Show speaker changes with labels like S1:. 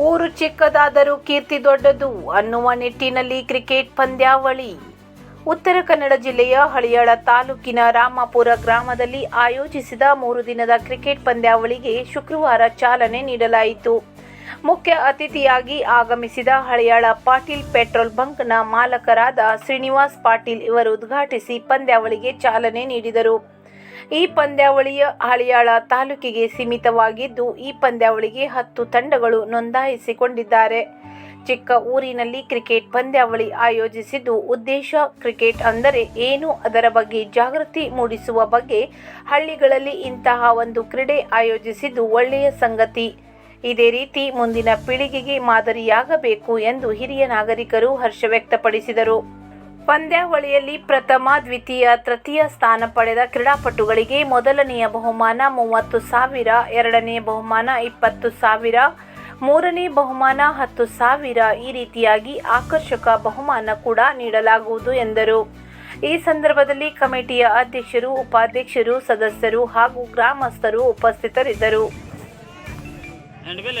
S1: ಊರು ಚಿಕ್ಕದಾದರೂ ಕೀರ್ತಿ ದೊಡ್ಡದು ಅನ್ನುವ ನಿಟ್ಟಿನಲ್ಲಿ ಕ್ರಿಕೆಟ್ ಪಂದ್ಯಾವಳಿ. ಉತ್ತರ ಕನ್ನಡ ಜಿಲ್ಲೆಯ ಹಳಿಯಾಳ ತಾಲೂಕಿನ ರಾಮಾಪುರ ಗ್ರಾಮದಲ್ಲಿ ಆಯೋಜಿಸಿದ ಮೂರು ದಿನದ ಕ್ರಿಕೆಟ್ ಪಂದ್ಯಾವಳಿಗೆ ಶುಕ್ರವಾರ ಚಾಲನೆ ನೀಡಲಾಯಿತು. ಮುಖ್ಯ ಅತಿಥಿಯಾಗಿ ಆಗಮಿಸಿದ ಹಳಿಯಾಳ ಪಾಟೀಲ್ ಪೆಟ್ರೋಲ್ ಬಂಕ್ನ ಮಾಲಕರಾದ ಶ್ರೀನಿವಾಸ್ ಪಾಟೀಲ್ ಇವರು ಉದ್ಘಾಟಿಸಿ ಪಂದ್ಯಾವಳಿಗೆ ಚಾಲನೆ ನೀಡಿದರು. ಈ ಪಂದ್ಯಾವಳಿಯ ಹಳಿಯಾಳ ತಾಲೂಕಿಗೆ ಸೀಮಿತವಾಗಿದ್ದು, ಈ ಪಂದ್ಯಾವಳಿಗೆ ಹತ್ತು ತಂಡಗಳು ನೋಂದಾಯಿಸಿಕೊಂಡಿದ್ದಾರೆ. ಚಿಕ್ಕ ಊರಿನಲ್ಲಿ ಕ್ರಿಕೆಟ್ ಪಂದ್ಯಾವಳಿ ಆಯೋಜಿಸಿದ್ದು, ಉದ್ದೇಶ ಕ್ರಿಕೆಟ್ ಅಂದರೆ ಏನು? ಅದರ ಬಗ್ಗೆ ಜಾಗೃತಿ ಮೂಡಿಸುವ ಬಗ್ಗೆ ಹಳ್ಳಿಗಳಲ್ಲಿ ಇಂತಹ ಒಂದು ಕ್ರೀಡೆ ಆಯೋಜಿಸಿದ್ದು ಒಳ್ಳೆಯ ಸಂಗತಿ. ಇದೇ ರೀತಿ ಮುಂದಿನ ಪೀಳಿಗೆಗೆ ಮಾದರಿಯಾಗಬೇಕು ಎಂದು ಹಿರಿಯ ನಾಗರಿಕರು ಹರ್ಷ ವ್ಯಕ್ತಪಡಿಸಿದರು. ಪಂದ್ಯಾವಳಿಯಲ್ಲಿ ಪ್ರಥಮ ದ್ವಿತೀಯ ತೃತೀಯ ಸ್ಥಾನ ಪಡೆದ ಕ್ರೀಡಾಪಟುಗಳಿಗೆ ಮೊದಲನೆಯ ಬಹುಮಾನ ಮೂವತ್ತು ಸಾವಿರ ಎರಡನೇ ಬಹುಮಾನ ಇಪ್ಪತ್ತು ಸಾವಿರ ಮೂರನೇ ಬಹುಮಾನ ಹತ್ತು ಸಾವಿರ ಈ ರೀತಿಯಾಗಿ ಆಕರ್ಷಕ ಬಹುಮಾನ ಕೂಡ ನೀಡಲಾಗುವುದು ಎಂದರು. ಈ ಸಂದರ್ಭದಲ್ಲಿ ಕಮಿಟಿಯ ಅಧ್ಯಕ್ಷರು ಉಪಾಧ್ಯಕ್ಷರು ಸದಸ್ಯರು ಹಾಗೂ ಗ್ರಾಮಸ್ಥರು ಉಪಸ್ಥಿತರಿದ್ದರು.
S2: ಹೆಣ್ಬಿಲ್